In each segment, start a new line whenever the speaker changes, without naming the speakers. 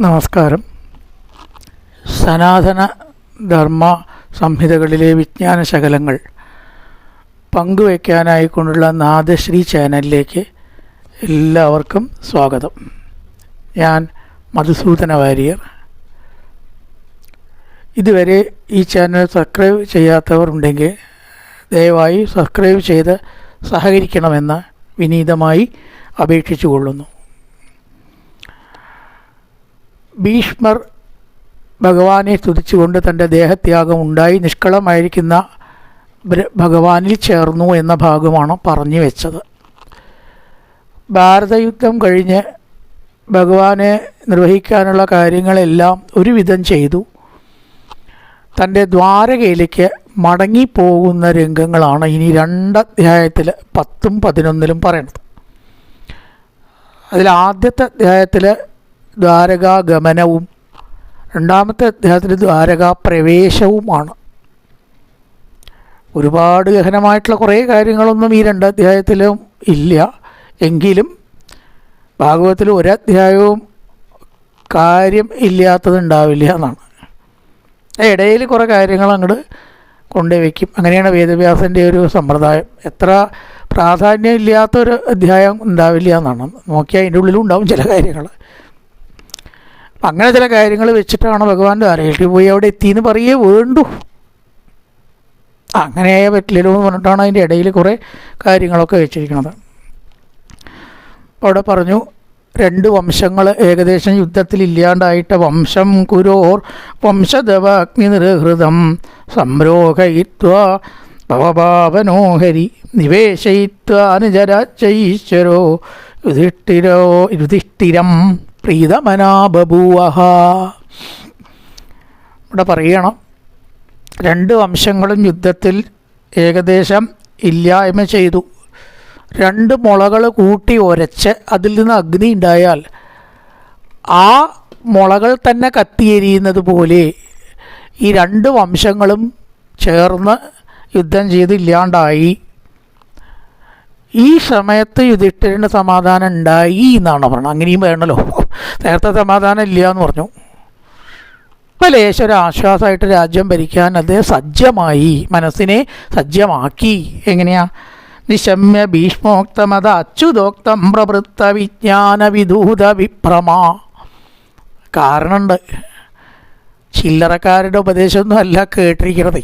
നമസ്കാരം. സനാതന ധർമ്മ സംഹിതകളിലെ വിജ്ഞാന ശകലങ്ങൾ പങ്കുവയ്ക്കാനായിക്കൊണ്ടുള്ള നാദശ്രീ ചാനലിലേക്ക് എല്ലാവർക്കും സ്വാഗതം. ഞാൻ മധുസൂദന വാര്യർ. ഇതുവരെ ഈ ചാനൽ സബ്സ്ക്രൈബ് ചെയ്യാത്തവർ ഉണ്ടെങ്കിൽ ദയവായി സബ്സ്ക്രൈബ് ചെയ്ത് സഹകരിക്കണമെന്ന് വിനീതമായി അപേക്ഷിച്ചു കൊള്ളുന്നു ഭീഷ്മർ ഭഗവാനെ സ്തുതിച്ചുകൊണ്ട് തന്റെ ദേഹത്യാഗം ഉണ്ടായി നിഷ്കളമായിരിക്കുന്ന ഭഗവാനിൽ ചേർന്നു എന്ന ഭാഗമാണ് പറഞ്ഞു വെച്ചത്. ഭാരതയുദ്ധം കഴിഞ്ഞ് ഭഗവാനെ നിർവഹിക്കാനുള്ള കാര്യങ്ങളെല്ലാം ഒരുവിധം ചെയ്തു. തന്റെ ദ്വാരകയിലേക്ക് മടങ്ങിപ്പോകുന്ന രംഗങ്ങളാണ് ഇനി രണ്ട് അധ്യായത്തിൽ പത്തും പതിനൊന്നിലും പറയുന്നത്. അതിൽ ആദ്യത്തെ അധ്യായത്തിൽ ദ്വാരകാഗമനവും. രണ്ടാമത്തെ അധ്യായത്തിൽ ദ്വാരകാപ്രവേശവുമാണ്. ഒരുപാട് ഗഹനമായിട്ടുള്ള കുറേ കാര്യങ്ങളൊന്നും ഈ രണ്ട് അധ്യായത്തിലും ഇല്ല. എങ്കിലും ഭാഗവതത്തിൽ ഒരധ്യായവും കാര്യം ഇല്ലാത്തതുണ്ടാവില്ല എന്നാണ്. ഇടയിൽ കുറേ കാര്യങ്ങൾ അങ്ങോട്ട് കൊണ്ടുവയ്ക്കും അങ്ങനെയാണ് വേദവ്യാസന്റെ ഒരു സമ്പ്രദായം. എത്ര പ്രാധാന്യം ഇല്ലാത്തൊരു അധ്യായം ഉണ്ടാവില്ല എന്നാണ്. നോക്കിയാൽ അതിന്റെ ഉള്ളിലും ഉണ്ടാവും ചില കാര്യങ്ങൾ. അപ്പം അങ്ങനെ ചില കാര്യങ്ങൾ വെച്ചിട്ടാണ് ഭഗവാൻ ദ്വാരകയിൽ പോയി അവിടെ എത്തിയെന്ന് പറയേ വേണ്ടു. അങ്ങനെയായ പറ്റില്ലല്ലോ എന്ന് പറഞ്ഞിട്ടാണ് അതിന്റെ ഇടയിൽ കുറേ കാര്യങ്ങളൊക്കെ വെച്ചിരിക്കുന്നത്. അവിടെ പറഞ്ഞു രണ്ട് വംശങ്ങൾ ഏകദേശം യുദ്ധത്തിൽ ഇല്ലാണ്ടായിട്ട വംശം കുരോർ വംശദവ നിർഹൃതം സംരോഹയിത്വ ഭവഭാവനോഹരി നിവേശയിത്വ അനുജരാജൈശ്വരോ യുധിഷ്ഠിരോ യുധിഷ്ഠിരം പ്രീതമനാ ബഭൂവഹ ഇവിടെ പറയണം രണ്ട് വംശങ്ങളും യുദ്ധത്തിൽ ഏകദേശം ഇല്ലായ്മ ചെയ്തു. രണ്ട് മുളകൾ കൂട്ടി ഉരച്ച് അതിൽ നിന്ന് അഗ്നി ഉണ്ടായാൽ ആ മുളകൾ തന്നെ കത്തിയെരിയുന്നത് പോലെ ഈ രണ്ട് വംശങ്ങളും ചേർന്ന് യുദ്ധം ചെയ്ത് ഇല്ലാണ്ടായി. ഈ സമയത്ത് യുധിഷ്ഠിരന് സമാധാനം ഉണ്ടായി എന്നാണ് പറയുന്നത് അങ്ങനെയും വേണമല്ലോ നേരത്തെ സമാധാനം ഇല്ല എന്ന് പറഞ്ഞു. അപ്പം ലേശൊരു ആശ്വാസമായിട്ട് രാജ്യം ഭരിക്കാൻ അദ്ദേഹം സജ്ജമായി മനസ്സിനെ സജ്ജമാക്കി. എങ്ങനെയാ? നിശമ്യ ഭീഷ്മോക്തമത അച്യുതോക്തം പ്രവൃത്ത വിജ്ഞാന വിദൂത വിപ്രമാ. കാരണമുണ്ട്. ചില്ലറക്കാരുടെ ഉപദേശമൊന്നും അല്ല കേട്ടിരിക്കുന്നത്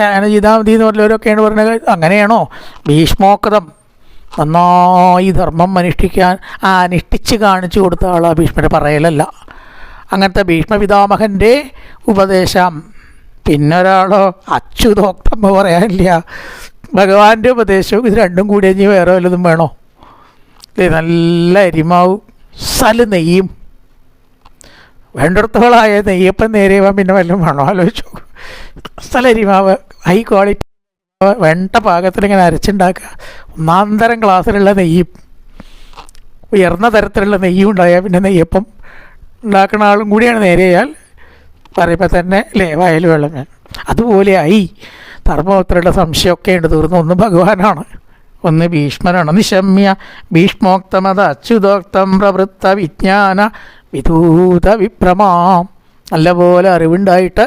അങ്ങനെ ചെയ്താൽ മതി എന്ന് പറഞ്ഞവരൊക്കെയാണ് പറഞ്ഞത്. അങ്ങനെയാണോ? ഭീഷ്മോക്തം നന്നായി ധർമ്മം അനുഷ്ഠിക്കാൻ ആ അനുഷ്ഠിച്ച് കാണിച്ചു കൊടുത്ത ആളാ ഭീഷ്മരെ പറയലല്ല. അങ്ങനത്തെ ഭീഷ്മപിതാമഹന്റെ ഉപദേശം. പിന്നൊരാളോ അച്യുതോക്തം പറയാനില്ല. ഭഗവാന്റെ ഉപദേശവും ഇത് രണ്ടും കൂടി ഇനി വേറെ വല്ലതും വേണോ? നല്ല അരിമാവും സൽ നെയ്യും. വേണ്ടിടത്തോളായ നെയ്യപ്പം നേരെയാവാൻ പിന്നെ വല്ലതും വേണോ? ആലോചിച്ചു സ്ഥല അരിമാവ് ഹൈ ക്വാളിറ്റി വെണ്ട പാകത്തിൽ ഇങ്ങനെ അരച്ചുണ്ടാക്കുക. ഒന്നാന്തരം ക്ലാസ്സിലുള്ള നെയ്യും ഉയർന്ന തരത്തിലുള്ള നെയ്യും ഉണ്ടായാൽ പിന്നെ നെയ്യപ്പം ഉണ്ടാക്കുന്ന ആളും കൂടിയാണ് നേരെയാൽ പറയുമ്പോൾ തന്നെ ലേവായാലും വെള്ളം വെള്ളം അതുപോലെ അതുപോലെയായി ധർമ്മപുത്രയുടെ സംശയമൊക്കെ ഉണ്ട്. തീർന്നു. ഒന്ന് ഭഗവാനാണ് ഒന്ന് ഭീഷ്മനാണ്. നിശമ്യ ഭീഷ്മോക്തമത അച്യുതോക്തം പ്രവൃത്ത വിജ്ഞാന വിധൂത വിഭ്രമാം നല്ലപോലെ അറിവുണ്ടായിട്ട്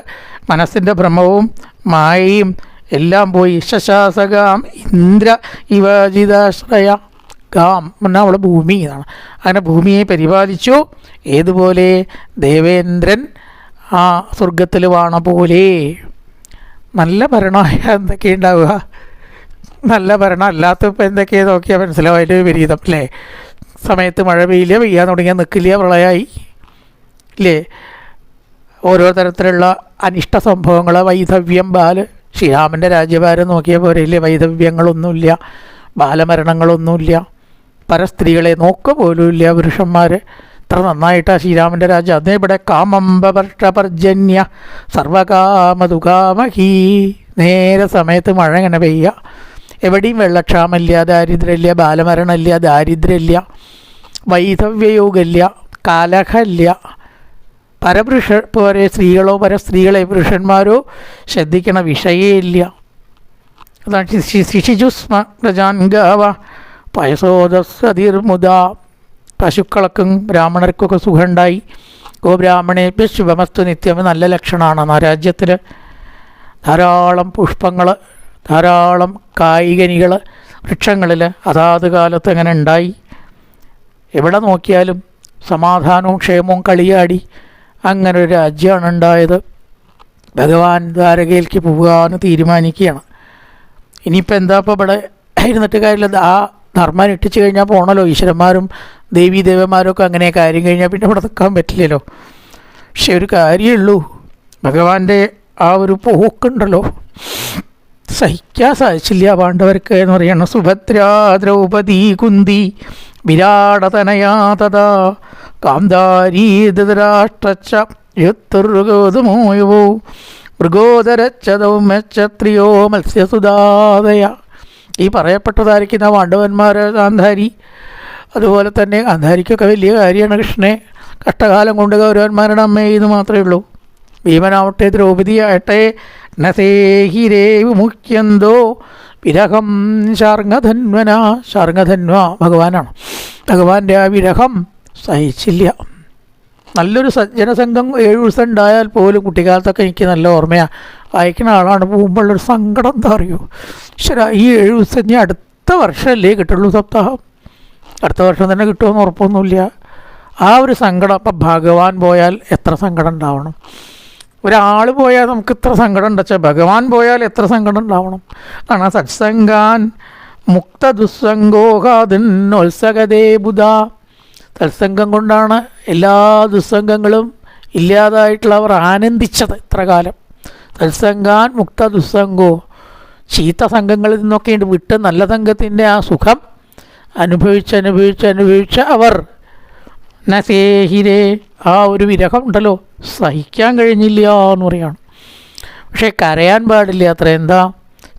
മനസ്സിന്റെ ഭ്രമവും മായയും എല്ലാം പോയി. ശശാസകാം ഇന്ദ്ര ഇവജിതാശ്രയ കാം എന്നാൽ അവളെ ഭൂമി എന്നാണ്. അങ്ങനെ ഭൂമിയെ പരിപാലിച്ചു. ഏതുപോലെ? ദേവേന്ദ്രൻ ആ സ്വർഗത്തിൽ വാണ പോലെ. നല്ല ഭരണമായ എന്തൊക്കെ ഉണ്ടാവുക? നല്ല ഭരണം അല്ലാത്തപ്പോൾ ഇപ്പം എന്തൊക്കെയാ നോക്കിയാൽ മനസ്സിലാവും അതിന്റെ വിപരീതം അല്ലേ? സമയത്ത് മഴ പെയ്യില്ല പെയ്യാൻ തുടങ്ങിയാൽ നിൽക്കില്ല പ്രളയമായി ഇല്ലേ? ഓരോ തരത്തിലുള്ള അനിഷ്ട സംഭവങ്ങൾ വൈധവ്യം ബാൽ ശ്രീരാമന്റെ രാജ്യഭാരം നോക്കിയ ഇല്ലേ വൈധവ്യങ്ങളൊന്നുമില്ല. ബാലമരണങ്ങളൊന്നുമില്ല. പരസ്ത്രീകളെ നോക്ക പോലുമില്ല പുരുഷന്മാർ ഇത്ര നന്നായിട്ടാണ് ശ്രീരാമന്റെ രാജ്യം. അതേ ഇവിടെ കാമംബർഷപർജന്യ സർവകാമതുകാമഹീ. നേരെ സമയത്ത് മഴ ഇങ്ങനെ പെയ്യുക എവിടെയും വെള്ളക്ഷാമമില്ല ദാരിദ്ര്യമില്ല ബാലമരണമില്ല ദാരിദ്ര്യമില്ല വൈധവ്യയോഗമില്ല കലഹമില്ല. പരപുരുഷ പോലെ സ്ത്രീകളോ പരസ്ത്രീകളെ പുരുഷന്മാരോ ശ്രദ്ധിക്കണ വിഷയമില്ല അതാണ് ശിശിജുസ്മ പയസോദസതിർമുദ പശുക്കൾക്കും ബ്രാഹ്മണർക്കൊക്കെ സുഖമുണ്ടായി. ഗോബ്രാഹ്മണേഭ്യ ശുഭമസ്തു നിത്യം. നല്ല ലക്ഷണമാണ് ആ രാജ്യത്തിൽ ധാരാളം പുഷ്പങ്ങൾ ധാരാളം കായികനികൾ വൃക്ഷങ്ങളിൽ അതാത് കാലത്ത് അങ്ങനെ ഉണ്ടായി. എവിടെ നോക്കിയാലും സമാധാനവും ക്ഷേമവും കളിയാടി. അങ്ങനെ ഒരു രാജ്യമാണ് ഉണ്ടായത് ഭഗവാൻ ദ്വാരകയിലേക്ക് പോകാമെന്ന് തീരുമാനിക്കുകയാണ്. ഇനിയിപ്പോൾ എന്താ ഇപ്പോൾ ഇവിടെ ഇരുന്നിട്ട് കാര്യമില്ല. ആ ധർമ്മം ഇട്ടിച്ച് കഴിഞ്ഞാൽ പോകണമല്ലോ ഈശ്വരന്മാരും ദേവീ ദേവന്മാരൊക്കെ അങ്ങനെ കാര്യം കഴിഞ്ഞാൽ പിന്നെ ഇവിടെ നിൽക്കാൻ പറ്റില്ലല്ലോ. പക്ഷെ ഒരു കാര്യമുള്ളൂ ഭഗവാന്റെ ആ ഒരു പോക്കുണ്ടല്ലോ. സഹിക്കാൻ സാധിച്ചില്ല പാണ്ഡവർക്ക് എന്ന് പറയണം സുഭദ്ര ദ്രൗപദി കുന്തി. വിരാടതനയാ തഥാ കാന്താരീ ധൃതരാഷ്ട്രച്ച യുത്തുർഗോതുമോയുവോ മൃഗോദരച്ചതൗമച്ഛത്രിയോ മത്സ്യസുതാദയ ഈ പറയപ്പെട്ടതായിരിക്കുന്ന പാണ്ഡവന്മാർ ഗാന്ധാരി. അതുപോലെ തന്നെ ഗാന്ധാരിക്കൊക്കെ വലിയ കാര്യമാണ് കൃഷ്ണനെ. കഷ്ടകാലം കൊണ്ട് ഗൗരവന്മാരുടെ അമ്മയെ ഇത് മാത്രമേ ഉള്ളൂ. ഭീമനാവട്ടെ ദ്രൗപതിയാകട്ടെ നസേഹിരേ വിമുഖ്യന്തോ. വിരഹം ശാർങ്ങധന്വന ശാർങ്ങധന്വ ഭഗവാനാണ്. ഭഗവാന്റെ ആ വിരഹം സഹിച്ചില്ല. നല്ലൊരു സജ്ജനസംഘം ഏഴ് ദിവസം ഉണ്ടായാൽ പോലും കുട്ടിക്കാലത്തൊക്കെ എനിക്ക് നല്ല ഓർമ്മയാണ് അയക്കുന്ന ആളാണ്. പോകുമ്പോഴുള്ളൊരു സങ്കടം എന്താ അറിയോ? ശരി ഈ ഏഴ് ദിവസം ഇനി അടുത്ത വർഷമല്ലേ കിട്ടുള്ളൂ സപ്താഹം. അടുത്ത വർഷം തന്നെ കിട്ടുമെന്ന് ഉറപ്പൊന്നുമില്ല. ആ ഒരു സങ്കടം അപ്പം ഭഗവാൻ പോയാൽ എത്ര സങ്കടം ഉണ്ടാവണം? ഒരാൾ പോയാൽ നമുക്ക് ഇത്ര സങ്കടം ഉണ്ടച്ചാൽ ഭഗവാൻ പോയാൽ എത്ര സങ്കടം ഉണ്ടാവണം? കാരണം സത്സംഗാൻ മുക്ത ദുസ്സംഗോഹാദിന്നോത്സകതേ ബുധ. തത്സംഗം കൊണ്ടാണ് എല്ലാ ദുസ്സംഗങ്ങളും ഇല്ലാതായിട്ടുള്ളവർ ആനന്ദിച്ചത് ഇത്ര കാലം. തത്സംഗാൻ മുക്ത ദുസ്സംഗോ ചീത്ത സംഘങ്ങളിൽ നിന്നൊക്കെ വിട്ട് നല്ല സംഘത്തിന്റെ ആ സുഖം അനുഭവിച്ച് അനുഭവിച്ച് അനുഭവിച്ച് അവർ നസേഹിരേ ആ ഒരു വിരഹം ഉണ്ടല്ലോ. സഹിക്കാൻ കഴിഞ്ഞില്ല എന്ന് പറയാണ്. പക്ഷേ കരയാൻ പാടില്ല അത്ര. എന്താ?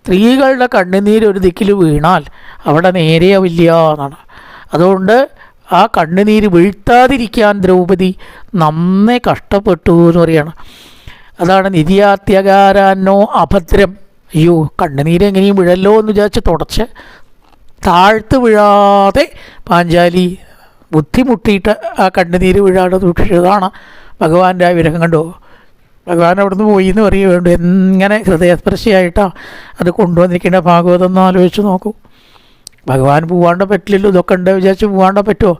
സ്ത്രീകളുടെ കണ്ണുനീര് ഒരു ദിക്കിൽ വീണാൽ അവിടെ നേരെയാവില്ല എന്നാണ്. അതുകൊണ്ട് ആ കണ്ണുനീര് വീഴ്ത്താതിരിക്കാൻ ദ്രൗപദി നന്നേ കഷ്ടപ്പെട്ടു എന്ന് പറയാണ്. അതാണ് നിര്യാത്യകാരാനോ അഭദ്രം. അയ്യോ കണ്ണുനീര് എങ്ങനെയും വിഴല്ലോ എന്ന് വിചാരിച്ച് തുടച്ച് താഴ്ത്ത് വീഴാതെ പാഞ്ചാലി ബുദ്ധിമുട്ടിയിട്ട് ആ കണ്ണുനീര് വീഴാതെ സൂക്ഷിച്ചതാണ്. ഭഗവാന്റെ ആ വിരഹം കണ്ടോ? ഭഗവാൻ അവിടുന്ന് പോയി എന്ന് പറയുക വേണ്ടു എങ്ങനെ ഹൃദയസ്പർശിയായിട്ടാണ് അത് കൊണ്ടുവന്നിരിക്കേണ്ട ഭാഗവതം ഒന്ന് ആലോചിച്ച് നോക്കൂ. ഭഗവാൻ പോവാണ്ട് പറ്റില്ലല്ലോ ഇതൊക്കെ ഉണ്ട് വിചാരിച്ച് പോവാണ്ട് പറ്റുമോ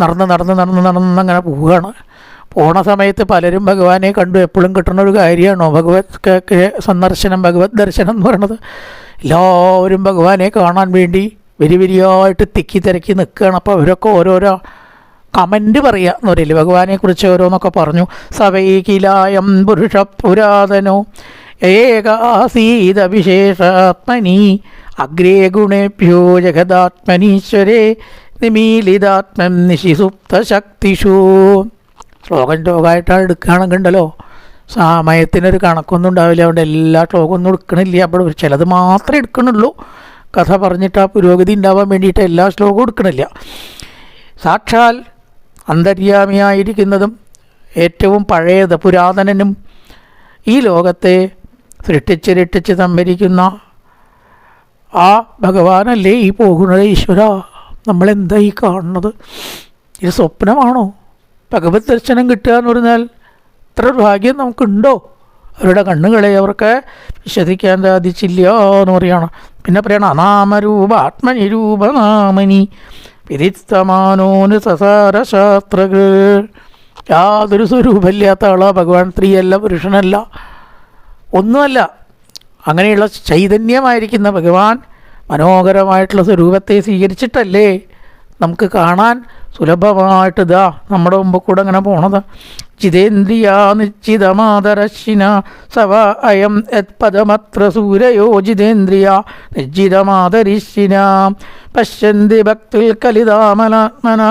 നടന്ന് നടന്ന് നടന്ന് നടന്ന് അങ്ങനെ പോവുകയാണ്. പോണ സമയത്ത് പലരും ഭഗവാനെ കണ്ടു. എപ്പോഴും കിട്ടുന്ന ഒരു കാര്യമാണോ? ഭഗവത് സന്ദർശനം ഭഗവത് ദർശനം എന്ന് പറയണത്. എല്ലാവരും ഭഗവാനെ കാണാൻ വേണ്ടി വരി വരിയായിട്ട് തിക്കി തിരക്കി നിൽക്കുകയാണ്. അപ്പോൾ അവരൊക്കെ ഓരോരോ കമന്റ് പറയുക എന്ന് ഭഗവാനെ ഭഗവാനെക്കുറിച്ച് ഓരോന്നൊക്കെ പറഞ്ഞു. സവൈകിലായം പുരുഷ പുരാതനോ ഏകാസീത വിശേഷാത്മനി അഗ്രേ ഗുണേഭ്യോ ജഗദാത്മനീശ്വരേ. നിമീലിതാത്മം നിശിസുപ്ത ശക്തിഷു ശ്ലോകം ശ്ലോകമായിട്ടാണ് എടുക്കുകയാണെങ്കിൽ ഉണ്ടല്ലോ സമയത്തിനൊരു കണക്കൊന്നും ഉണ്ടാവില്ല. അതുകൊണ്ട് എല്ലാ ശ്ലോകമൊന്നും എടുക്കണില്ല. അപ്പോൾ ചിലത് മാത്രമേ എടുക്കണുള്ളൂ കഥ പറഞ്ഞിട്ട് ആ പുരോഗതി ഉണ്ടാവാൻ വേണ്ടിയിട്ട് എല്ലാ ശ്ലോകവും എടുക്കണില്ല. സാക്ഷാൽ അന്തര്യാമിയായിരിക്കുന്നതും ഏറ്റവും പഴയത് പുരാതനനും ഈ ലോകത്തെ സൃഷ്ടിച്ച് സംഭരിക്കുന്ന ആ ഭഗവാനല്ലേ ഈ പോകുന്നത് ഈശ്വര? നമ്മളെന്താ ഈ കാണുന്നത്? ഇത് സ്വപ്നമാണോ? ഭഗവത് ദർശനം കിട്ടുക എന്ന് പറഞ്ഞാൽ ഇത്ര ഭാഗ്യം നമുക്കുണ്ടോ? അവരുടെ കണ്ണുകളെ അവർക്ക് വിശ്വസിക്കാൻ സാധിച്ചില്ല എന്ന് പറയണം. പിന്നെ പറയണം അനാമരൂപ ആത്മനിരൂപനാമനി വിരിത്തമാനോന് സസാര ശാസ്ത്രകൾ യാതൊരു സ്വരൂപമില്ലാത്ത ആളാ ഭഗവാൻ സ്ത്രീയല്ല പുരുഷനല്ല. ഒന്നുമല്ല. അങ്ങനെയുള്ള ചൈതന്യമായിരിക്കുന്ന ഭഗവാൻ മനോഹരമായിട്ടുള്ള സ്വരൂപത്തെ സ്വീകരിച്ചിട്ടല്ലേ നമുക്ക് കാണാൻ സുലഭമായിട്ട് ഇതാ നമ്മുടെ മുമ്പ് കൂടെ അങ്ങനെ പോണത്. ജിതേന്ദ്രിയ നിശ്ചിതമാതരശിന സവ അയം യത്പദമത്ര സൂരയോ ജിതേന്ദ്രിയ നിശ്ചിതമാതരിശിന പശ്യന്തി ഭക്തിൽ കലിതാമലാത്മന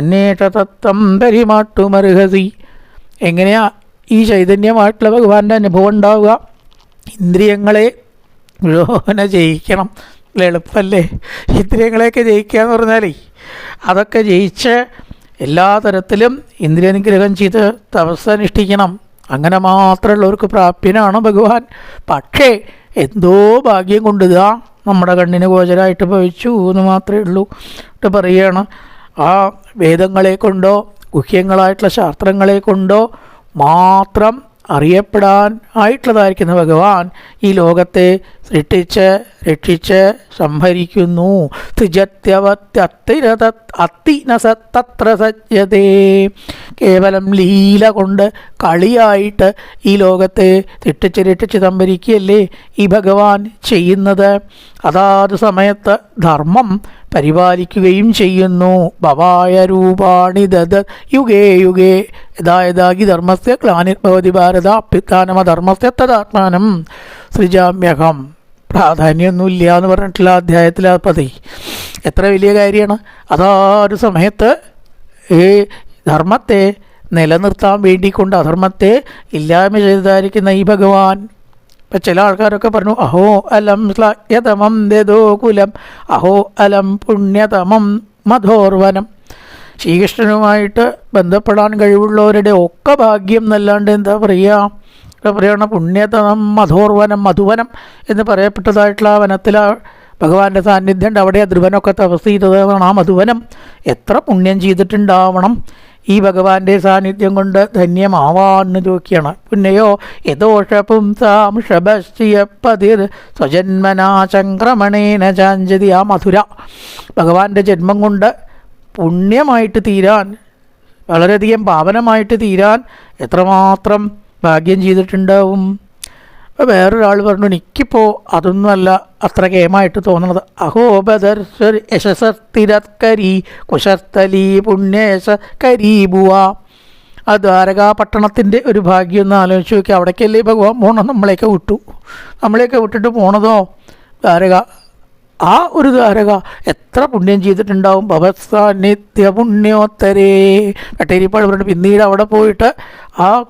അന്വേഷ തത്വം പരിമാട്ടുമർഹസി. എങ്ങനെയാ ഈ ചൈതന്യമായിട്ടുള്ള ഭഗവാന്റെ അനുഭവം ഉണ്ടാവുക? ഇന്ദ്രിയങ്ങളെ ജയിക്കണം അല്ല എളുപ്പമല്ലേ ഇന്ദ്രിയങ്ങളെയൊക്കെ ജയിക്കുക എന്ന് പറഞ്ഞാലേ അതൊക്കെ ജയിച്ച് എല്ലാ തരത്തിലും ഇന്ദ്രിയനുഗ്രഹം ചെയ്ത് തപസ്സനുഷ്ഠിക്കണം അങ്ങനെ മാത്രമുള്ളവർക്ക് പ്രാപ്യനാണ് ഭഗവാൻ. പക്ഷേ എന്തോ ഭാഗ്യം കൊണ്ടുക നമ്മുടെ കണ്ണിന് ഗോചരായിട്ട് ഭവിച്ചു എന്ന് മാത്രമേ ഉള്ളൂ. എന്നിട്ട് പറയുകയാണ് ആ വേദങ്ങളെ കൊണ്ടോ ഗുഹ്യങ്ങളായിട്ടുള്ള ശാസ്ത്രങ്ങളെ കൊണ്ടോ മാത്രം അറിയപ്പെടാൻ ആയിട്ടുള്ളതായിരിക്കുന്ന ഭഗവാൻ ഈ ലോകത്തെ സൃഷ്ടിച്ച് രക്ഷിച്ച് സംഹരിക്കുന്നു. തത്ര സജ്ജതേ കേവലം ലീല കൊണ്ട് കളിയായിട്ട് ഈ ലോകത്തെ തിട്ടിച്ച് രക്ഷിച്ച് സംഭരിക്കുകയല്ലേ ഈ ഭഗവാൻ ചെയ്യുന്നത്? അതാത് സമയത്ത് ധർമ്മം പരിപാലിക്കുകയും ചെയ്യുന്നു. ഭവായ രൂപാണി ദദ യുഗേ യുഗേ. യഥാ യഥാഗി ധർമ്മസ്യ ഗ്ലാനിർഭവതി ഭാരത അഭ്യുത്ഥാനമധർമ്മസ്യ തദാത്മാനം സൃജാമ്യഹം. പ്രാധാന്യമൊന്നുമില്ല എന്ന് പറഞ്ഞിട്ടുള്ള അധ്യായത്തിലെ പതി. എത്ര വലിയ കാര്യമാണ്? അതാ ഒരു സമയത്ത് ഈ ധർമ്മത്തെ നിലനിർത്താൻ വേണ്ടിക്കൊണ്ട് അധർമ്മത്തെ ഇല്ലായ്മ ചെയ്തായിരിക്കുന്ന ഈ ഭഗവാൻ ഇപ്പം ചില ആൾക്കാരൊക്കെ പറഞ്ഞു അഹോ അലം ശ്ലയതമം ദോ കുലം അഹോ അലം പുണ്യതമം മധോർവനം. ശ്രീകൃഷ്ണനുമായിട്ട് ബന്ധപ്പെടാൻ കഴിവുള്ളവരുടെ ഒക്കെ ഭാഗ്യം എന്നല്ലാണ്ട് എന്താ പറയുക? പറയുക? പുണ്യതമം മധോർവനം മധുവനം എന്ന് പറയപ്പെട്ടതായിട്ടുള്ള ആ വനത്തിൽ ആ ഭഗവാന്റെ സാന്നിധ്യം ഉണ്ട്. അവിടെ ധ്രുവനൊക്കെ തപസ് ചെയ്തതാണ് ആ മധുവനം. എത്ര പുണ്യം ചെയ്തിട്ടുണ്ടാവണം. ഈ ഭഗവാന്റെ സാന്നിധ്യം കൊണ്ട് ധന്യമാവാന്ന് ചോദിക്കുകയാണ്. പിന്നെയോ യഥോഷപും സാം ഷബശ്ചിയപ്പതിർ സ്വജന്മനാ ചംക്രമണേന ചാഞ്ചതി ആ മധുര. ഭഗവാന്റെ ജന്മം കൊണ്ട് പുണ്യമായിട്ട് തീരാൻ വളരെയധികം പാവനമായിട്ട് തീരാൻ എത്രമാത്രം ഭാഗ്യം ചെയ്തിട്ടുണ്ടാവും? അപ്പോൾ വേറൊരാൾ പറഞ്ഞു എനിക്കിപ്പോൾ അതൊന്നുമല്ല അത്ര കേമായിട്ട് തോന്നുന്നത് യശസർ യശസ്തിരത്കരി കുശർത്തലീ പുണ്യേശ കരീബുവ ആ ദ്വാരകാപട്ടണത്തിന്റെ ഒരു ഭാഗ്യം? ഒന്ന് ആലോചിച്ച് നോക്കി അവിടേക്കല്ലേ ഭഗവാൻ പോകണം നമ്മളെയൊക്കെ വിട്ടു. നമ്മളെയൊക്കെ വിട്ടിട്ട് പോണതോ? ദ്വാരക. ആ ഒരു ദ്വാരക. എത്ര പുണ്യം ചെയ്തിട്ടുണ്ടാവും? ഭവത്സ നിത്യ പുണ്യോത്തരേ. കട്ടേരിപ്പാട് പറഞ്ഞിട്ട് പിന്നീട് അവിടെ പോയിട്ട് ആ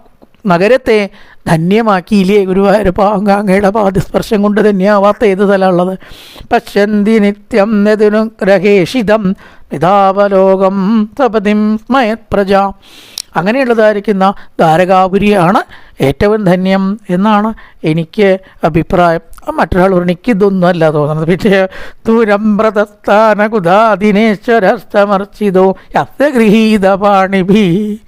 നഗരത്തെ ധന്യമാക്കിയില്ലേ ഗുരുവായൂരപ്പ അങ്ങ് അങ്ങയുടെ പാദസ്പർശം കൊണ്ട് ധന്യാവാത്ത ഏത് സ്ഥലമുള്ളത്? പശ്യന്തി നിത്യം ഗ്രഹേഷിതം പിതാവലോകം സപതിം സ്മയത് പ്രജ അങ്ങനെയുള്ളതായിരിക്കുന്ന ധാരകാപുരിയാണ് ഏറ്റവും ധന്യം എന്നാണ് എനിക്ക് അഭിപ്രായം. മറ്റൊരാൾ പറഞ്ഞു എനിക്കിതൊന്നും അല്ല തോന്നുന്നത്. പിന്നെ ദൂരം വ്രതസ്ഥാനകുദാദിനേശ്വരസ്തമർച്ചിതോ യഥഗൃഹീത പാണിഭി.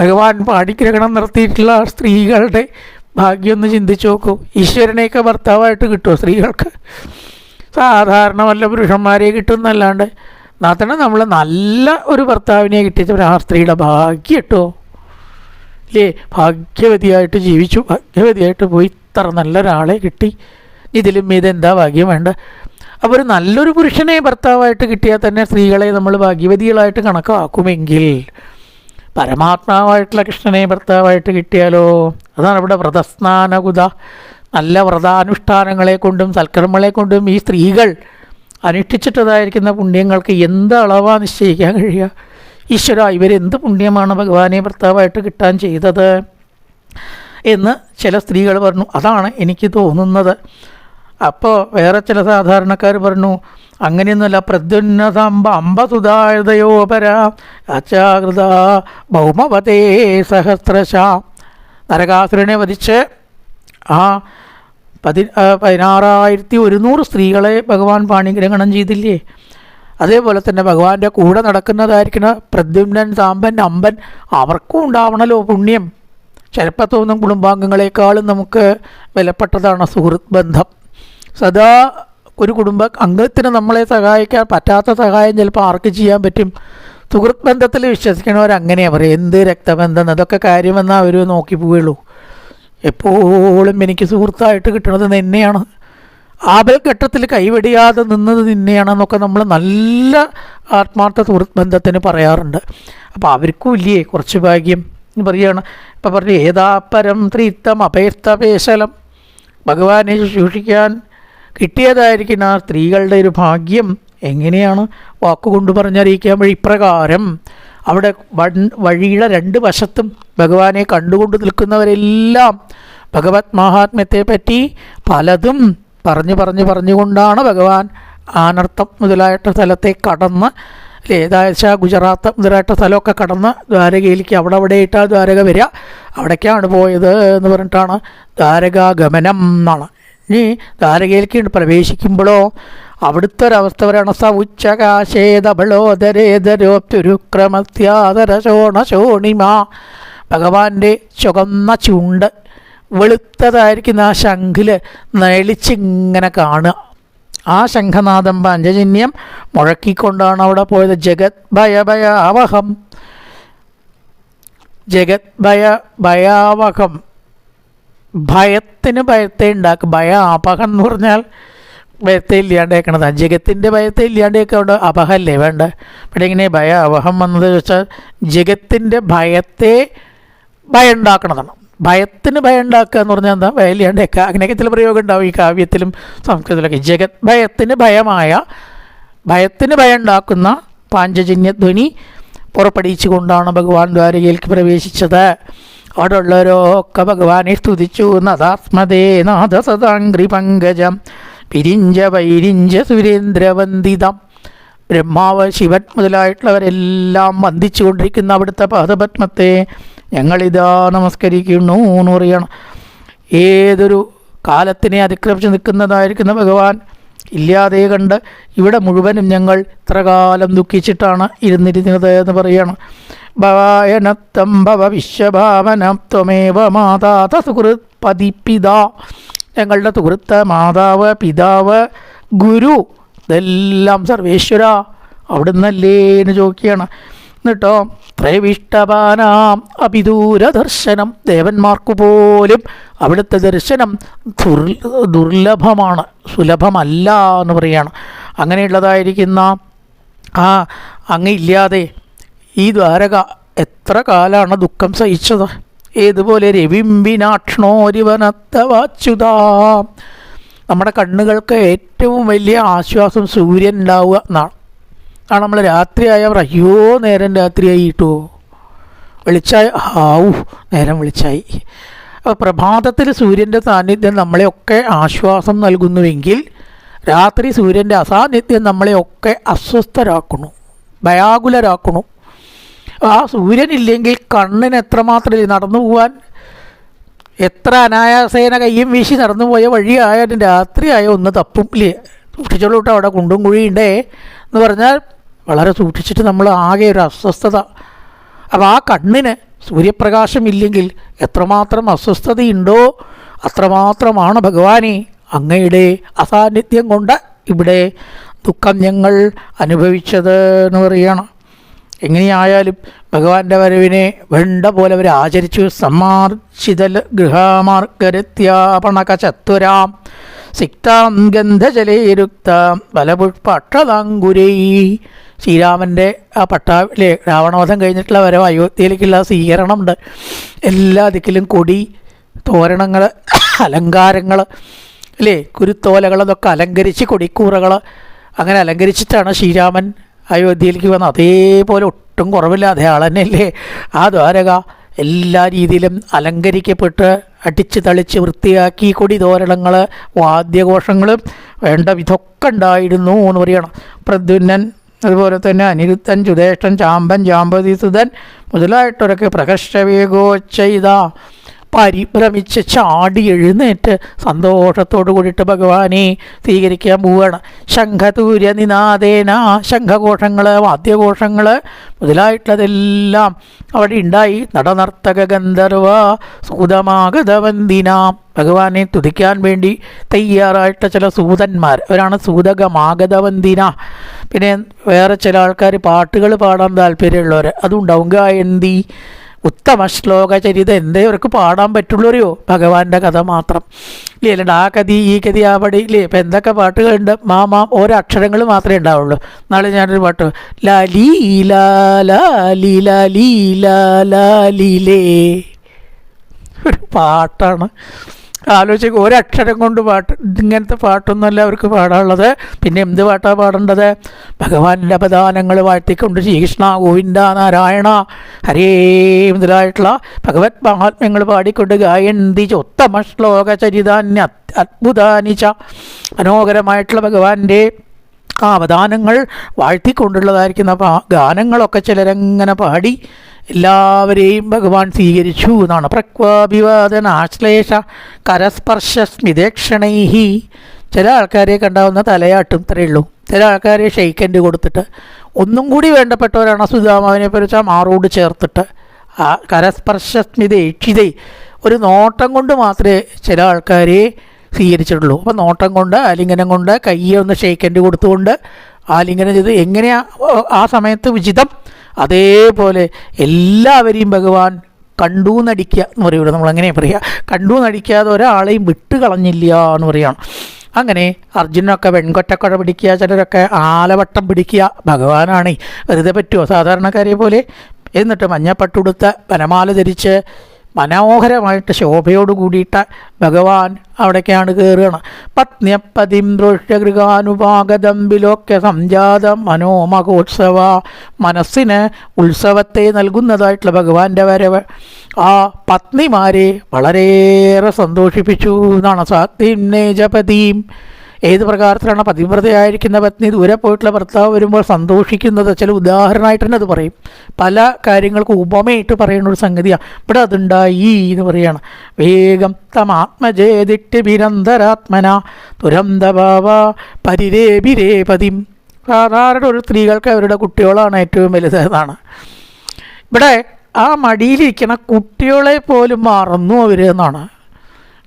ഭഗവാൻ പാടിഗ്രഹണം നടത്തിയിട്ടുള്ള സ്ത്രീകളുടെ ഭാഗ്യം ഒന്ന് ചിന്തിച്ചു നോക്കൂ. ഈശ്വരനെയൊക്കെ ഭർത്താവായിട്ട് കിട്ടുമോ സ്ത്രീകൾക്ക്? സാധാരണ വല്ല പുരുഷന്മാരെ കിട്ടുന്നല്ലാണ്ട് എന്നാത്തന്നെ നമ്മൾ നല്ല ഒരു ഭർത്താവിനെ കിട്ടിയപ്പോൾ ആ സ്ത്രീയുടെ ഭാഗ്യം കിട്ടുമോ ഇല്ലേ? ഭാഗ്യവതിയായിട്ട് ജീവിച്ചു. ഭാഗ്യവതിയായിട്ട് പോയി ഇത്ര നല്ലൊരാളെ കിട്ടി. ഇതിലും മീത് എന്താ ഭാഗ്യം വേണ്ട? അപ്പോൾ ഒരു നല്ലൊരു പുരുഷനെ ഭർത്താവായിട്ട് കിട്ടിയാൽ തന്നെ സ്ത്രീകളെ നമ്മൾ ഭാഗ്യവതികളായിട്ട് കണക്കാക്കുമെങ്കിൽ പരമാത്മാവായിട്ടുള്ള കൃഷ്ണനെ ഭർത്താവായിട്ട് കിട്ടിയാലോ? അതാണ് ഇവിടെ വ്രതസ്നാനകുത. നല്ല വ്രതാനുഷ്ഠാനങ്ങളെ കൊണ്ടും സൽക്കർമ്മങ്ങളെ കൊണ്ടും ഈ സ്ത്രീകൾ അനുഷ്ഠിച്ചിട്ടതായിരിക്കുന്ന പുണ്യങ്ങൾക്ക് എന്ത് അളവാ നിശ്ചയിക്കാൻ കഴിയുക? ഈശ്വര ഇവരെന്ത് പുണ്യമാണ് ഭഗവാനെ ഭർത്താവായിട്ട് കിട്ടാൻ ചെയ്തത്? എന്ന് ചില സ്ത്രീകൾ പറഞ്ഞു. അതാണ് എനിക്ക് തോന്നുന്നത്. അപ്പോൾ വേറെ ചില സാധാരണക്കാർ പറഞ്ഞു അങ്ങനെയൊന്നുമല്ല പ്രദ്യുന്നതമ്പ അമ്പസുതായതയോപര അച്ചാകൃത ഭൗമവതേ സഹസ്രശ. നരകാസുരനെ വധിച്ച് ആ പതി പതിനാറായിരത്തി ഒരുന്നൂറ് സ്ത്രീകളെ ഭഗവാൻ പാണിഗ്രഹണം ചെയ്തില്ലേ? അതേപോലെ തന്നെ ഭഗവാന്റെ കൂടെ നടക്കുന്നതായിരിക്കണ പ്രദ്യുമ്നൻ സാമ്പൻ അമ്പൻ അവർക്കും ഉണ്ടാവണല്ലോ പുണ്യം. ചിലപ്പോൾ തോന്നും കുടുംബാംഗങ്ങളെക്കാളും നമുക്ക് വിലപ്പെട്ടതാണ് സുഹൃത്ത് ബന്ധം സദാ ഒരു കുടുംബ അംഗത്തിന് നമ്മളെ സഹായിക്കാൻ പറ്റാത്ത സഹായം ചിലപ്പോൾ ആർക്ക് ചെയ്യാൻ പറ്റും? സുഹൃത്ത് ബന്ധത്തിൽ വിശ്വസിക്കണവർ അങ്ങനെയാണ് പറയും എന്ത് രക്തബന്ധം? അതൊക്കെ കാര്യമെന്നാൽ അവർ നോക്കി പോവുള്ളൂ. എപ്പോഴും എനിക്ക് സുഹൃത്തായിട്ട് കിട്ടുന്നത് നിന്നെയാണ്. ആപൽഘട്ടത്തിൽ കൈവെടിയാതെ നിന്നത് നിന്നെയാണെന്നൊക്കെ നമ്മൾ നല്ല ആത്മാർത്ഥ സുഹൃത്ത് ബന്ധത്തിന് പറയാറുണ്ട്. അപ്പോൾ അവർക്കും ഇല്ലേ? കുറച്ച് ഭാഗ്യം. പറയുകയാണ് ഇപ്പം പറഞ്ഞു ഏതാപരം ത്രീത്തം അപേസ്തപേശലം ഭഗവാനെ ശുശ്രൂഷിക്കാൻ കിട്ടിയതായിരിക്കുന്ന ആ സ്ത്രീകളുടെ ഒരു ഭാഗ്യം എങ്ങനെയാണ് വാക്കുകൊണ്ട് പറഞ്ഞറിയിക്കാൻ വഴി? ഇപ്രകാരം അവിടെ വഴിയുടെ രണ്ട് വശത്തും ഭഗവാനെ കണ്ടുകൊണ്ട് നിൽക്കുന്നവരെല്ലാം ഭഗവത് മഹാത്മ്യത്തെ പറ്റി പലതും പറഞ്ഞു പറഞ്ഞു പറഞ്ഞുകൊണ്ടാണ് ഭഗവാൻ ആനർത്തം മുതലായിട്ട സ്ഥലത്തെ കടന്ന് ഏതാഴ്ച ഗുജറാത്ത് മുതലായിട്ട സ്ഥലമൊക്കെ കടന്ന് ദ്വാരകയിലേക്ക് അവിടെ അവിടെ ഇട്ടാ ദ്വാരക വരിക. അവിടേക്കാണ് പോയത് എന്ന് പറഞ്ഞിട്ടാണ് ദ്വാരകാഗമനം എന്നാണ്. ഇനി ദ്വാരകയിലേക്ക് പ്രവേശിക്കുമ്പോഴോ അവിടുത്തെ ഒരവസ്ഥ പറയണം സ ഉച്ചകാശേതബളോദരേതരോപ്തുരുക്രമത്യാദരശോണ ഭഗവാന്റെ ചുവന്ന ചുണ്ട് വെളുത്തതായിരിക്കുന്ന ആ ശംഖിൽ നളിച്ചിങ്ങനെ കാണുക. ആ ശംഖനാഥം പഞ്ചജന്യം മുഴക്കിക്കൊണ്ടാണ് അവിടെ പോയത്. ജഗത് ഭയ ഭയാവഹം. ജഗത് ഭയ ഭയാവഹം. ഭയത്തിന് ഭയത്തെ ഉണ്ടാക്കും ഭയ അപഹം എന്ന് പറഞ്ഞാൽ ഭയത്തെ ഇല്ലാണ്ടേക്കണത് ജഗത്തിന്റെ ഭയത്തെ ഇല്ലാണ്ടേക്കൊണ്ട് അപഹല്ലേ വേണ്ട? പിന്നെ ഇങ്ങനെ ഭയ അപഹം വന്നത് വെച്ചാൽ ജഗത്തിന്റെ ഭയത്തെ ഭയം ഉണ്ടാക്കണതാണ് ഭയത്തിന് ഭയം ഉണ്ടാക്കുക എന്ന് പറഞ്ഞാൽ എന്താ? ഭയം ഇല്ലാണ്ടേക്കുക അങ്ങനെയൊക്കെ ചില പ്രയോഗം ഉണ്ടാവും ഈ കാവ്യത്തിലും സംസ്കൃതത്തിലൊക്കെ. ജഗത് ഭയത്തിന് ഭയമായ ഭയത്തിന് ഭയം ഉണ്ടാക്കുന്ന പാഞ്ചജന്യധ്വനി പുറപ്പെടിച്ചുകൊണ്ടാണ് ഭഗവാൻ ദ്വാരകയിലേക്ക് പ്രവേശിച്ചത്. അവിടെ ഉള്ളവരൊക്കെ ഭഗവാനെ സ്തുതിച്ചു. നദാത്മദേ നാഥ സദാംഗ്രി പങ്കജം പിരിഞ്ച വൈരിഞ്ച സുരേന്ദ്രവന്ദിതം. ബ്രഹ്മാവ് ശിവൻ മുതലായിട്ടുള്ളവരെല്ലാം വന്ദിച്ചു കൊണ്ടിരിക്കുന്ന അവിടുത്തെ പാദപത്മത്തെ ഞങ്ങളിതാ നമസ്കരിക്കുന്നു എന്ന് പറയണം. ഏതൊരു കാലത്തിനെ അതിക്രമിച്ച് നിൽക്കുന്നതായിരിക്കുന്ന ഭഗവാൻ ഇല്ലാതെ കണ്ട് ഇവിടെ മുഴുവനും ഞങ്ങൾ ഇത്രകാലം ദുഃഖിച്ചിട്ടാണ് ഇരുന്നിരുന്നത് എന്ന് പറയണം. ഭവായനത്തം ഭവ വിശ്വഭാവനം ത്വമേവ തസുഹൃത് പതിപ്പിതാ പതിപ്പിത ഞങ്ങളുടെ സുഹൃത്ത് മാതാവ് പിതാവ് ഗുരു ഇതെല്ലാം സർവേശ്വര. അവിടുന്നല്ലേ എന്ന് ചോദിക്കുകയാണ്. എന്നിട്ടോ ത്രയവിഷ്ടപാനാം അഭിദൂരദർശനം ദേവന്മാർക്കു പോലും അവിടുത്തെ ദർശനം ദുർ ദുർലഭമാണ് സുലഭമല്ല എന്ന് പറയുകയാണ് അങ്ങനെയുള്ളതായിരിക്കുന്ന ആ അങ്ങയില്ലാതെ ഈ ദ്വാരക എത്ര കാലമാണ് ദുഃഖം സഹിച്ചത്? ഏതുപോലെ രവിംബിനാക്ഷ്ണോരിവനത്തവാച്യുത നമ്മുടെ കണ്ണുകൾക്ക് ഏറ്റവും വലിയ ആശ്വാസം സൂര്യൻ ഉണ്ടാവുക എന്നാണ്. ആ നമ്മൾ രാത്രിയായ അയ്യോ നേരം രാത്രിയായി കിട്ടുമോ വെളിച്ചായി ഹാവു നേരം വെളിച്ചായി. അപ്പോൾ പ്രഭാതത്തിൽ സൂര്യന്റെ സാന്നിധ്യം നമ്മളെയൊക്കെ ആശ്വാസം നൽകുന്നുവെങ്കിൽ രാത്രി സൂര്യന്റെ അസാന്നിധ്യം നമ്മളെയൊക്കെ അസ്വസ്ഥരാക്കുന്നു ഭയാകുലരാക്കുന്നു. ആ സൂര്യനില്ലെങ്കിൽ കണ്ണിന് എത്രമാത്രം നടന്നു പോകാൻ എത്ര അനായാസേന കയ്യും വീശി നടന്നു പോയ വഴിയായാലും രാത്രിയായ ഒന്ന് തപ്പും ഇല്ലേ? സൂക്ഷിച്ചോളൂട്ടോ അവിടെ കുണ്ടും കുഴിയുണ്ടേ എന്ന് പറഞ്ഞാൽ വളരെ സൂക്ഷിച്ചിട്ട് നമ്മൾ ആകെ ഒരു അസ്വസ്ഥത. അപ്പോൾ ആ കണ്ണിന് സൂര്യപ്രകാശം ഇല്ലെങ്കിൽ എത്രമാത്രം അസ്വസ്ഥതയുണ്ടോ അത്രമാത്രമാണ് ഭഗവാനെ അങ്ങയുടെ അസാന്നിധ്യം കൊണ്ട് ഇവിടെ ദുഃഖം ഞങ്ങൾ അനുഭവിച്ചത് എന്ന് പറയണം. എങ്ങനെയായാലും ഭഗവാന്റെ വരവിനെ വേണ്ട പോലെ അവർ ആചരിച്ചു. സമ്മാർച്ചിതൽ ഗൃഹമാർഗരത്യാപണക ചത്വരാം സിക്താം ഗന്ധജലേരുക്താം ബലപുഷ്പക്ഷതാങ്കുരൈ ശ്രീരാമന്റെ ആ പട്ടാവിലെ രാവണവധം കഴിഞ്ഞിട്ടുള്ള വരവ് അയോധ്യയിലേക്കുള്ള സ്വീകരണമുണ്ട്. എല്ലാ ദിക്കിലും കൊടി തോരണങ്ങൾ അലങ്കാരങ്ങൾ അല്ലേ? കുരുത്തോലകൾ അതൊക്കെ അലങ്കരിച്ച് കൊടിക്കൂറകൾ അങ്ങനെ അലങ്കരിച്ചിട്ടാണ് ശ്രീരാമൻ അയോധ്യയിലേക്ക് വന്നത്. അതേപോലെ ഒട്ടും കുറവില്ലാതെ ആൾ തന്നെയല്ലേ? ആ ദ്വാരക എല്ലാ രീതിയിലും അലങ്കരിക്കപ്പെട്ട് അടിച്ച് തളിച്ച് വൃത്തിയാക്കി കൊടി തോരണങ്ങൾ വാദ്യഘോഷങ്ങൾ വേണ്ട വിധമൊക്കെ ഉണ്ടായിരുന്നു എന്ന് പറയണം. പ്രദ്യുന്നൻ അതുപോലെ തന്നെ അനിരുദ്ധൻ ചുതേഷ്ടൻ ചാമ്പൻ ജാമ്പതിസുതൻ മുതലായിട്ടവരൊക്കെ പ്രകർഷവേഗോച്ചയിത പരിഭ്രമിച്ച് ചാടി എഴുന്നേറ്റ് സന്തോഷത്തോടു കൂടിയിട്ട് ഭഗവാനെ സ്വീകരിക്കാൻ പോവുകയാണ് ശംഖതൂര്യ നിനാദേന ശംഖഘോഷങ്ങൾ വാദ്യഘോഷങ്ങൾ മുതലായിട്ടുള്ളതെല്ലാം അവിടെ ഉണ്ടായി. നടനർത്തക ഗന്ധർവ സൂതമാഗതവന്തിന ഭഗവാനെ തുതിക്കാൻ വേണ്ടി തയ്യാറായിട്ട് ചില സൂതന്മാർ അവരാണ് സൂതകമാഗതവന്തിന പിന്നെ വേറെ ചില ആൾക്കാർ പാട്ടുകൾ പാടാൻ താല്പര്യമുള്ളവർ അതുണ്ടാവും ഗായന്തി ഉത്തമ ശ്ലോകചരിത എന്തേ അവർക്ക് പാടാൻ പറ്റുള്ളൂറിയോ? ഭഗവാന്റെ കഥ മാത്രം. ഇല്ലേ അല്ലാണ്ട് ആ കഥ ഈ കഥ ആ പടി ഇല്ലേ ഇപ്പം എന്തൊക്കെ പാട്ടുകളുണ്ട്? മാമാ ഓരോ അക്ഷരങ്ങൾ മാത്രമേ ഉണ്ടാവുള്ളൂ. നാളെ ഞാനൊരു പാട്ട് ലാലി ലാലി ലാലി ലാലി ലേ. ഒരു പാട്ടാണ്. ആലോചിച്ച് ഒരക്ഷരം കൊണ്ട് പാട്ട് ഇങ്ങനത്തെ പാട്ടൊന്നുമല്ല അവർക്ക് പാടാനുള്ളത്. പിന്നെ എന്ത് പാട്ടാണ് പാടേണ്ടത്? ഭഗവാന്റെ അപദാനങ്ങൾ വാഴ്ത്തിക്കൊണ്ട് ശ്രീകൃഷ്ണ ഗോവിന്ദ നാരായണ ഹരേ മുതലായിട്ടുള്ള ഭഗവത് മഹാത്മ്യങ്ങൾ പാടിക്കൊണ്ട് ഗായന്തി ഉത്തമ ശ്ലോക ചരിതാന്യ അത്ഭുതാനിച്ച മനോഹരമായിട്ടുള്ള ഭഗവാന്റെ ആ അവദാനങ്ങൾ വാഴ്ത്തിക്കൊണ്ടുള്ളതായിരിക്കുന്ന ഗാനങ്ങളൊക്കെ ചിലരങ്ങനെ പാടി എല്ലാവരെയും ഭഗവാൻ സ്വീകരിച്ചു എന്നാണ്. പ്രക്വാഭിവാദന ആശ്ലേഷ കരസ്പർശ സ്മിതേക്ഷണൈഹി ചില ആൾക്കാരെ കണ്ടാവുന്ന തലയാട്ടും ഇത്രയേ ഉള്ളൂ. ചില ആൾക്കാരെ ഷെയ്ക്കൻഡ് കൊടുത്തിട്ട്. ഒന്നും കൂടി വേണ്ടപ്പെട്ടവരാണ് സുധാമാവിനെ പരിച്ചാൽ മാറോട് ചേർത്തിട്ട്. ആ കരസ്പർശസ്മിത ഇക്ഷിത. ഒരു നോട്ടം കൊണ്ട് മാത്രമേ ചില ആൾക്കാരെ സ്വീകരിച്ചിട്ടുള്ളൂ. അപ്പോൾ നോട്ടം കൊണ്ട് ആലിംഗനം കൊണ്ട് കയ്യെ ഒന്ന് ഷെയ്ക്കൻഡ് കൊടുത്തുകൊണ്ട് ആലിംഗനം ചെയ്ത് എങ്ങനെയാ ആ സമയത്ത് ഉചിതം അതേപോലെ എല്ലാവരെയും ഭഗവാൻ കണ്ടു നടിക്കുക എന്ന് പറയൂല നമ്മൾ അങ്ങനെ പറയുക? കണ്ടു നടിക്കാതെ ഒരാളെയും വിട്ട് കളഞ്ഞില്ല എന്ന് പറയുകയാണ് അങ്ങനെ അർജുനൊക്കെ വെൺകൊറ്റക്കുഴ പിടിക്കുക ചിലരൊക്കെ ആലവട്ടം പിടിക്കുക. ഭഗവാനാണ് വെറുതെ പറ്റുമോ സാധാരണക്കാരെ പോലെ. എന്നിട്ട് മഞ്ഞപ്പട്ടുടുത്ത വനമാല ധരിച്ച് മനോഹരമായിട്ട് ശോഭയോട് കൂടിയിട്ട് ഭഗവാൻ അവിടേക്കാണ് കയറുകയാണ് പത്നിയപ്പതിം ബിലോക്യ സംജാത മനോമഹോത്സവ മനസ്സിന് ഉത്സവത്തെ നൽകുന്നതായിട്ടുള്ള ഭഗവാന്റെ വരവ്. ആ പത്നിമാരെ വളരെയേറെ സന്തോഷിപ്പിച്ചു എന്നാണ് സാത്യം നേജപതിയും ഏത് പ്രകാരത്തിലാണ് പതിവ്രതയായിരിക്കുന്ന പത്നി ദൂരെ പോയിട്ടുള്ള ഭർത്താവ് വരുമ്പോൾ സന്തോഷിക്കുന്നത്? ചില ഉദാഹരണമായിട്ട് തന്നെ അത് പറയും. പല കാര്യങ്ങൾക്ക് ഉപമയായിട്ട് പറയുന്ന ഒരു സംഗതിയാണ് ഇവിടെ അതുണ്ടായി എന്ന് പറയാണ്. വേഗം തമാത്മജേതിട്ട് ബിരന്തരാത്മന ദുരന്തഭാവ പതിം സാധാരണ ഒരു സ്ത്രീകൾക്ക് അവരുടെ കുട്ടികളാണ് ഏറ്റവും വലുതെന്നാണ് ഇവിടെ ആ മടിയിലിരിക്കണ കുട്ടികളെ പോലും മറന്നു അവർ എന്നാണ്.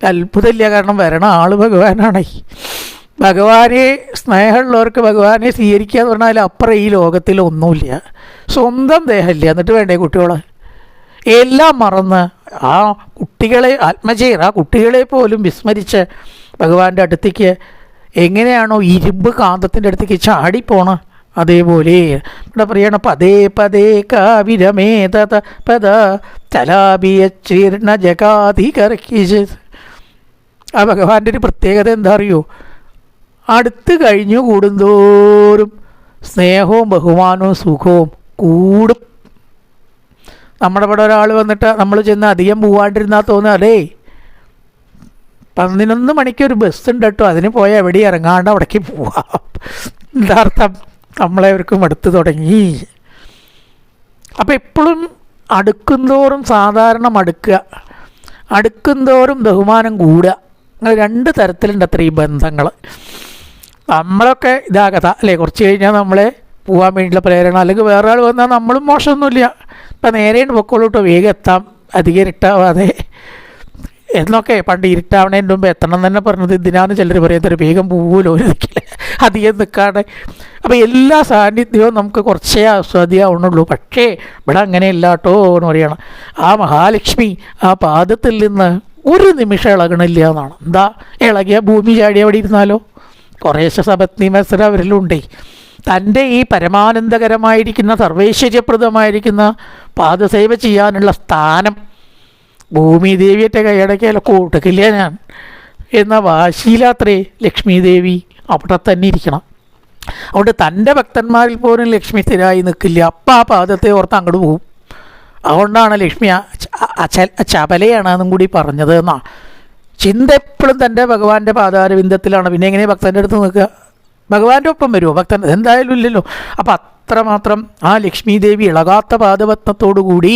അത്ഭുതമില്ല കാരണം വരണ ആൾ ഭഗവാനാണ്. ഭഗവാനെ സ്നേഹമുള്ളവർക്ക് ഭഗവാനെ സ്വീകരിക്കുക എന്ന് പറഞ്ഞാൽ അപ്പുറം ഈ ലോകത്തിൽ ഒന്നുമില്ല. സ്വന്തം ദേഹമില്ല. എന്നിട്ട് വേണ്ടേ കുട്ടികളെ? എല്ലാം മറന്ന് ആ കുട്ടികളെ ആത്മചെയർ ആ കുട്ടികളെ പോലും വിസ്മരിച്ച് ഭഗവാന്റെ അടുത്തേക്ക് എങ്ങനെയാണോ ഇരുമ്പ് കാന്തത്തിന്റെ അടുത്തേക്ക് ചാടിപ്പോണ അതേപോലെ. ഇവിടെ പറയണ പതേ പതേ കാവിരമേ തത പദ ചീർണ ജഗാതി കറക്കിച്ച് ആ ഭഗവാന്റെ ഒരു പ്രത്യേകത എന്താ അറിയോ? അടുത്ത് കഴിഞ്ഞു കൂടുന്തോറും സ്നേഹവും ബഹുമാനവും സുഖവും കൂടും. നമ്മുടെ ഇവിടെ ഒരാൾ വന്നിട്ട് നമ്മൾ ചെന്ന് അധികം പോവാണ്ടിരുന്നാൽ തോന്നുക അല്ലേ പതിനൊന്ന് മണിക്ക് ഒരു ബസ് ഉണ്ട് കേട്ടോ. അതിന് പോയാൽ എവിടെ ഇറങ്ങാണ്ട് അവിടേക്ക് പോവാം. എന്താർത്ഥം? നമ്മളെ അവർക്കും അടുത്ത് തുടങ്ങി. അപ്പം എപ്പോഴും അടുക്കുന്തോറും സാധാരണ അടുക്കുക. അടുക്കുന്തോറും ബഹുമാനം കൂടുക. അങ്ങനെ രണ്ട് തരത്തിലുണ്ട് അത്ര ഈ ബന്ധങ്ങൾ നമ്മളൊക്കെ ഇതാകത്ത അല്ലേ കുറച്ച് കഴിഞ്ഞാൽ നമ്മൾ പോകാൻ വേണ്ടിയുള്ള പ്രേരണ. അല്ലെങ്കിൽ വേറെ ആൾ വന്നാൽ നമ്മളും മോശമൊന്നുമില്ല. ഇപ്പം നേരെ പൊക്കോളൂ വേഗം എത്താം. അധികം ഇരുട്ടാവാതെ. എന്നൊക്കെ പണ്ട് ഇരുട്ടാവണേന്റെ മുമ്പ് എത്തണം തന്നെ പറഞ്ഞത് ഇതിനാന്ന് ചിലർ പറയുന്നത് വേഗം പോവുമല്ലോ ഒരു നിൽക്കില്ല അധികം നിൽക്കാതെ അപ്പോൾ എല്ലാ സാന്നിധ്യവും നമുക്ക് കുറച്ചേ ആസ്വാദ്യമാവുന്നുള്ളൂ പക്ഷേ ഇവിടെ അങ്ങനെയല്ല കേട്ടോ എന്ന് പറയണം. ആ മഹാലക്ഷ്മി ആ പാദത്തിൽ നിന്ന് ഒരു നിമിഷം ഇളകണില്ല എന്നാണ്. എന്താ? ഇളകിയ ഭൂമി ചാടി അവിടെ ഇരുന്നാലോ? കുറേശ്ശെ സപത്നി മത്സരം അവരിലുണ്ടേ തന്റെ ഈ പരമാനന്ദകരമായിരിക്കുന്ന സർവൈശ്വര്യപ്രദമായിരിക്കുന്ന പാദസേവ ചെയ്യാനുള്ള സ്ഥാനം ഭൂമി ദേവിയുടെ കൈയടക്കിയാൽ കൂട്ടക്കില്ല ഞാൻ എന്ന വാശിയിലാത്രേ ലക്ഷ്മി ദേവി അവിടെ തന്നെ ഇരിക്കണം അതുകൊണ്ട് തന്റെ ഭക്തന്മാരിൽ പോലും ലക്ഷ്മി സ്ഥിരമായി നിൽക്കില്ല അപ്പം ആ പാദത്തെ ഓർത്ത് അങ്ങോട്ട് പോകും അതുകൊണ്ടാണ് ലക്ഷ്മി ചപലയാണെന്നും കൂടി പറഞ്ഞത് എന്നാ ചിന്ത എപ്പോഴും തന്റെ ഭഗവാന്റെ പാതാരവിന്ദത്തിലാണ് പിന്നെ എങ്ങനെ ഭക്തന്റെ അടുത്ത് നിൽക്കുക ഭഗവാന്റെ ഒപ്പം വരുമോ ഭക്തൻ എന്തായാലും ഇല്ലല്ലോ. അപ്പം അത്രമാത്രം ആ ലക്ഷ്മി ദേവി ഇളകാത്ത പാദപത്നത്തോടു കൂടി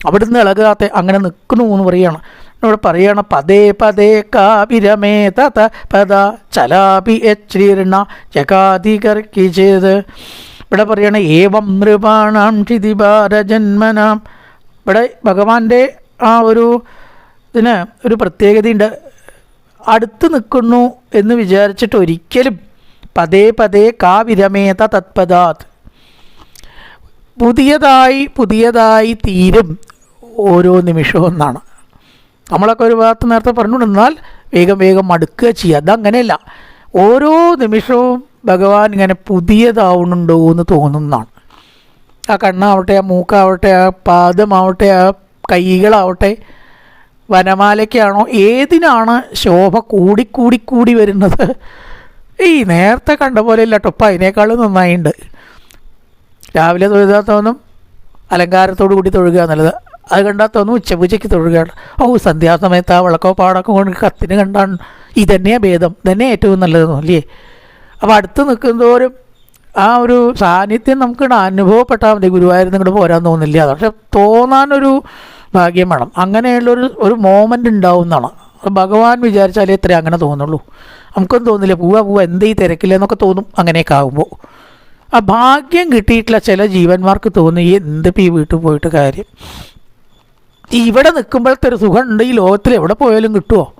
അവിടുന്ന് ഇളകാത്ത അങ്ങനെ നിൽക്കണു എന്ന് പറയാണ് ഇവിടെ പറയണം പതേ പതേ കാവിരമേ തത പദ ചലാപി എച്ഛീർണ ജഗാധികർക്കി ചെയ്ത് ഇവിടെ പറയണ ഏവം നൃപാണാം ക്ഷിതിഭാരജന്മനാം ഇവിടെ ഭഗവാന്റെ ആ ഒരു ഇതിന് ഒരു പ്രത്യേകതയുണ്ട്. അടുത്ത് നിൽക്കുന്നു എന്ന് വിചാരിച്ചിട്ട് ഒരിക്കലും പതേ പതേ കാ വിരമേത തത്പദാത്. പുതിയതായി പുതിയതായി തീരും ഓരോ നിമിഷവും എന്നാണ്. നമ്മളൊക്കെ ഒരു ഭാഗത്ത് നേരത്തെ പറഞ്ഞുകൊണ്ടിരുന്നാൽ വേഗം വേഗം മടുക്കുക ചെയ്യുക. അതങ്ങനെയല്ല. ഓരോ നിമിഷവും ഭഗവാൻ ഇങ്ങനെ പുതിയതാവുന്നുണ്ടോ എന്ന് തോന്നുന്നതാണ് ആ കണ്ണാവട്ടെ ആ മൂക്കാവട്ടെ ആ പാദമാവട്ടെ ആ കൈകളാവട്ടെ വനമാലയ്ക്കാണോ? ഏതിനാണ് ശോഭ കൂടിക്കൂടി കൂടി വരുന്നത്? ഈ നേരത്തെ കണ്ട പോലെ ഇല്ല ടൊപ്പ അതിനേക്കാളും നന്നായിട്ടുണ്ട് രാവിലെ തൊഴുതാൽ തോന്നും അലങ്കാരത്തോടു കൂടി തൊഴുക എന്നുള്ളത് അത് കണ്ടാൽ തോന്നും ഉച്ചപൂജയ്ക്ക് തൊഴുകയാണ് ഓ സന്ധ്യാസമയത്ത് ആ വിളക്കോ പാടൊക്കെ കൊണ്ട് കത്തിന് കണ്ടാണ് ഇതന്നെയാണ് ഭേദം. തന്നെ ഏറ്റവും നല്ലതെന്ന് അല്ലേ? അപ്പോൾ അടുത്ത് നിൽക്കുന്നതോരും ആ ഒരു സാന്നിധ്യം നമുക്ക് അനുഭവപ്പെട്ടാൽ മതി. ഗുരുവായൂർ ഇങ്ങോട്ട് പോരാൻ തോന്നില്ല. പക്ഷെ തോന്നാനൊരു ഭാഗ്യം വേണം അങ്ങനെയുള്ളൊരു ഒരു മോമെന്റ് ഉണ്ടാവുന്നതാണ് ഭഗവാൻ വിചാരിച്ചാലേ ഇത്രേ അങ്ങനെ തോന്നുള്ളൂ. നമുക്കൊന്നും തോന്നില്ല. പൂവ പൂവ എന്തേ ഈ തിരക്കില്ല എന്നൊക്കെ തോന്നും. അങ്ങനെയൊക്കെ ആകുമ്പോൾ ആ ഭാഗ്യം കിട്ടിയിട്ടുള്ള ചില ജീവന്മാർക്ക് തോന്നി എന്തിപ്പോൾ ഈ വീട്ടിൽ പോയിട്ട് കാര്യം? ഇവിടെ നിൽക്കുമ്പോഴത്തെ ഒരു സുഖമുണ്ട്. ഈ ലോകത്തിൽ എവിടെ പോയാലും കിട്ടുമോ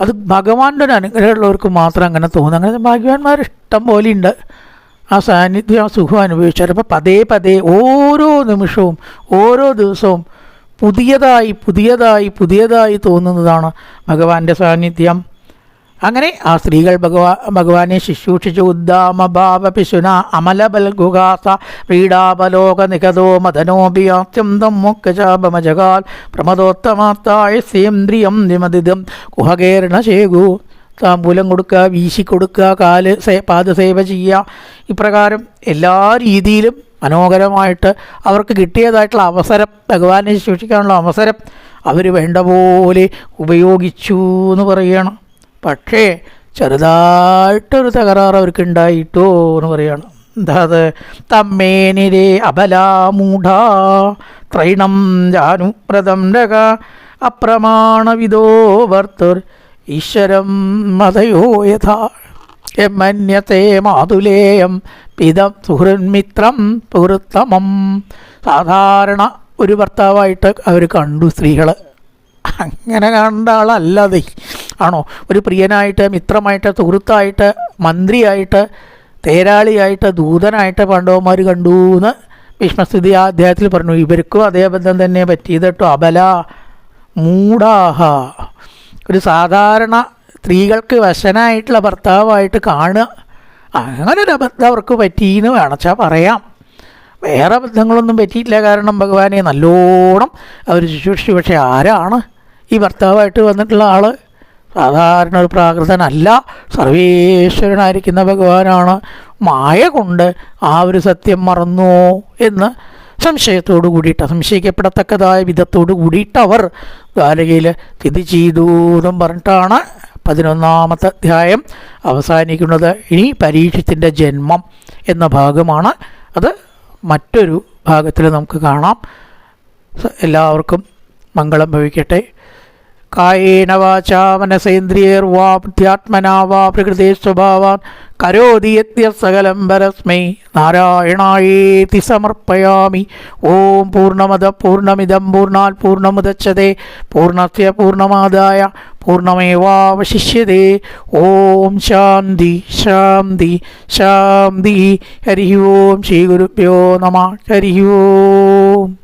അത് ഭഗവാന്റെ ഒരു അനുഗ്രഹമുള്ളവർക്ക് മാത്രം അങ്ങനെ തോന്നും. അങ്ങനെ ഭാഗ്യവാന്മാർ ഇഷ്ടം പോലെ ഉണ്ട്. ആ സാന്നിധ്യം ആ സുഖം അനുഭവിച്ചാൽ അപ്പോൾ പതേ പതേ ഓരോ നിമിഷവും ഓരോ ദിവസവും പുതിയതായി പുതിയതായി പുതിയതായി തോന്നുന്നതാണ് ഭഗവാന്റെ സാന്നിധ്യം. അങ്ങനെ ആ സ്ത്രീകൾ ഭഗവാ ഭഗവാനെ ശുശ്രൂഷിച്ചു. ഉദ്ദാമഭാവ പിശുന അമലബൽഗുഹാസ പീഡാപലോക നികതോ മദനോപിയാത്യന്തം മുഖചാപമജകാൽ പ്രമദോത്തമാത്തായ സേന്ദ്രിയം നിമതിതം. കുഹകേരണ ശേഖു താമ്പൂലം കൊടുക്കുക വീശിക്കൊടുക്കുക കാൽ സേ പാദസേവ ചെയ്യുക. ഇപ്രകാരം എല്ലാ രീതിയിലും മനോഹരമായിട്ട് അവർക്ക് കിട്ടിയതായിട്ടുള്ള അവസരം ഭഗവാനെ ശിക്ഷിക്കാനുള്ള അവസരം അവർ വേണ്ട പോലെ ഉപയോഗിച്ചു എന്ന് പറയുകയാണ് പക്ഷേ ചെറുതായിട്ടൊരു തകരാറ് അവർക്ക് ഉണ്ടായിട്ടോ എന്ന് പറയുകയാണ് എന്താ അത്? തമ്മേനിരേ അബലാമൂഢ ത്രൈണം ജാനുപ്രദം രക അപ്രമാണവിദോ വർത്തർ ഈശ്വരം മതയോ യഥാ മന്യത്തെ മാതുലേയം പിതം സുഹൃന്മിത്രം സുഹൃത്തമം സാധാരണ ഒരു ഭർത്താവായിട്ട് അവർ കണ്ടു സ്ത്രീകൾ അങ്ങനെ കണ്ട ആളല്ലാതെ ആണോ? ഒരു പ്രിയനായിട്ട് മിത്രമായിട്ട് സുഹൃത്തായിട്ട് മന്ത്രിയായിട്ട് തേരാളിയായിട്ട് ദൂതനായിട്ട് പാണ്ഡവന്മാർ കണ്ടു എന്ന് ഭീഷ്മസ്ഥിതി ആ അധ്യായത്തിൽ പറഞ്ഞു. ഇവർക്കും അതേ ബന്ധം തന്നെ പറ്റിയത് കേട്ടോ. അബല മൂടാഹ ഒരു സാധാരണ സ്ത്രീകൾക്ക് വശനായിട്ടുള്ള ഭർത്താവായിട്ട് കാണുക. അങ്ങനൊരു അബദ്ധം അവർക്ക് പറ്റിയെന്ന് വേണച്ചാൽ പറയാം. വേറെ അബദ്ധങ്ങളൊന്നും പറ്റിയില്ല കാരണം ഭഗവാനെ നല്ലോണം അവർ ശുശ്രൂഷിച്ചു. പക്ഷേ ആരാണ് ഈ ഭർത്താവായിട്ട് വന്നിട്ടുള്ള ആൾ സാധാരണ ഒരു പ്രാകൃതനല്ല. സർവേശ്വരനായിരിക്കുന്ന ഭഗവാനാണ്. മായ കൊണ്ട് ആ ഒരു സത്യം മറന്നോ എന്ന് സംശയത്തോടു കൂടിയിട്ട് സംശയിക്കപ്പെടത്തക്കതായ വിധത്തോടു കൂടിയിട്ട് അവർ ദ്വാരകയിൽ സ്ഥിതി ചെയ്തു എന്നും പറഞ്ഞിട്ടാണ് പതിനൊന്നാമത്തെ അധ്യായം അവസാനിക്കുന്നത് ഇനി പരീക്ഷത്തിന്റെ ജന്മം എന്ന ഭാഗമാണ്. അത് മറ്റൊരു ഭാഗത്തിൽ നമുക്ക് കാണാം. എല്ലാവർക്കും മംഗളം ഭവിക്കട്ടെ. കായേന വാചാ മനസേന്ദ്രിയേർവാ ബുദ്ധ്യാത്മനാ വാ പ്രകൃതി സ്വഭാവാൻ കരോതി യത്യ സകലം പരസ്മൈ നാരായണായേതി സമർപ്പയാമി. ഓം പൂർണമത പൂർണമിതം പൂർണാൽ പൂർണമുദച്ഛതേ പൂർണസ്യ പൂർണമാദായ പൂർണമേവാവശിഷ്യതേ ഓം ശാന്തി ശാന്തി ശാന്തി. ഹരി ഓം ശ്രീ ഗുരുഭ്യോ നമ. ഹരി ഓം.